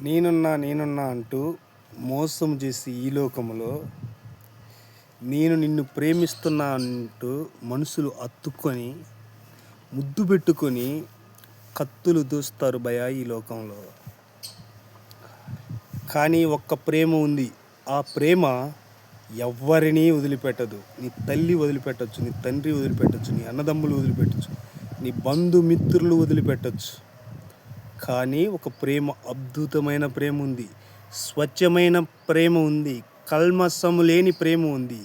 నేనున్నా నేనున్నా అంటూ మోసం చేసి ఈ లోకంలో నేను నిన్ను ప్రేమిస్తున్నా అంటూ మనుషులు అత్తుకొని ముద్దు పెట్టుకొని కత్తులు దూస్తారు భయ ఈ లోకంలో. కానీ ఒక్క ప్రేమ ఉంది. ఆ ప్రేమ ఎవ్వరినీ వదిలిపెట్టదు. నీ తల్లి వదిలిపెట్టచ్చు నీ తండ్రి వదిలిపెట్టచ్చు నీ అన్నదమ్ములు వదిలిపెట్టచ్చు నీ బంధుమిత్రులు వదిలిపెట్టచ్చు. కానీ ఒక ప్రేమ అద్భుతమైన ప్రేమ ఉంది. స్వచ్ఛమైన ప్రేమ ఉంది. కల్మసము లేని ప్రేమ ఉంది.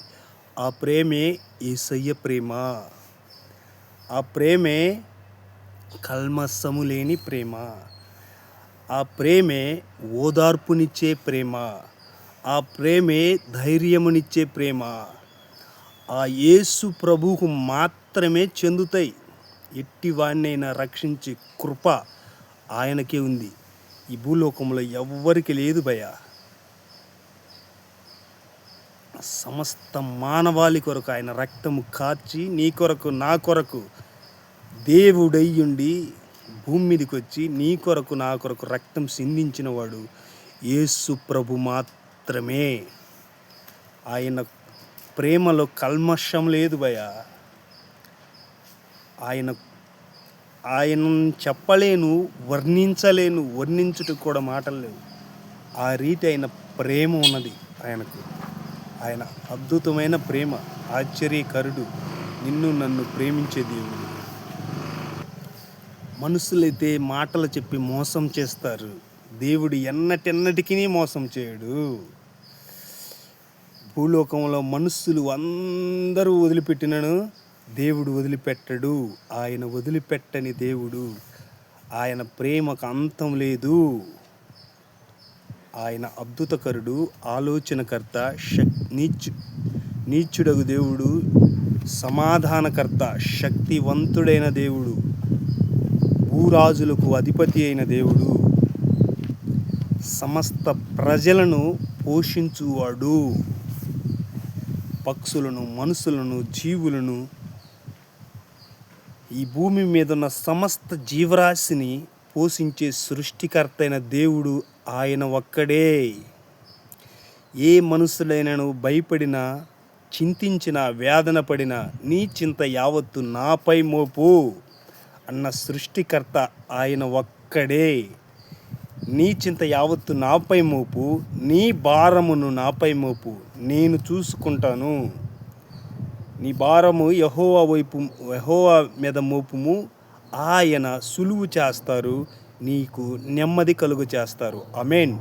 ఆ ప్రేమే ఏసయ్య ప్రేమ. ఆ ప్రేమే కల్మసము లేని ప్రేమ. ఆ ప్రేమే ఓదార్పునిచ్చే ప్రేమ. ఆ ప్రేమే ధైర్యమునిచ్చే ప్రేమ. ఆ యేసు ప్రభువుకు మాత్రమే చెందుతాయి. ఎట్టి వాణ్ణైనా రక్షించే కృప ఆయనకే ఉంది. ఈ భూలోకంలో ఎవ్వరికి లేదు భయ. సమస్త మానవాళి కొరకు ఆయన రక్తము కార్చి నీ కొరకు నా కొరకు దేవుడయ్యుండి భూమి మీదకి వచ్చి నీ కొరకు నా కొరకు రక్తం సిందించినవాడు యేసు ప్రభు మాత్రమే. ఆయన ప్రేమలో కల్మషం లేదు భయ. ఆయన ఆయన చెప్పలేను వర్ణించలేను వర్ణించుటకు కూడా మాటలు లేవు. ఆ రీతి అయిన ప్రేమ ఉన్నది ఆయనకు. ఆయన అద్భుతమైన ప్రేమ ఆశ్చర్యకరుడు నిన్ను నన్ను ప్రేమించే దేవుడు. మనుషులైతే మాటలు చెప్పి మోసం చేస్తారు. దేవుడు ఎన్నటెన్నటికీ మోసం చేయడు. భూలోకంలో మనుషులు అందరూ వదిలిపెట్టినను దేవుడు వదిలిపెట్టడు. ఆయన వదిలిపెట్టని దేవుడు ఆయన ప్రేమకు అంతం లేదు. ఆయన అద్భుతకరుడు ఆలోచనకర్త శక్ నీచు నీచుడగు దేవుడు సమాధానకర్త శక్తివంతుడైన దేవుడు భూరాజులకు అధిపతి అయిన దేవుడు సమస్త ప్రజలను పోషించువాడు. పక్షులను మనుషులను జీవులను ఈ భూమి మీద ఉన్న సమస్త జీవరాశిని పోషించే సృష్టికర్త అయిన దేవుడు ఆయన ఒక్కడే. ఏ మనుషులైనను భయపడినా చింతించిన వేదన పడిన నీ చింత యావత్తు నాపై మోపు అన్న సృష్టికర్త ఆయన ఒక్కడే. నీ చింత యావత్తు నాపై మోపు నీ భారమును నాపై మోపు నేను చూసుకుంటాను. నీ భారము యహోవా వైపు యహోవా మీద మోపుము. ఆయన సులువు చేస్తారు నీకు నెమ్మది కలుగు చేస్తారు. అమేన్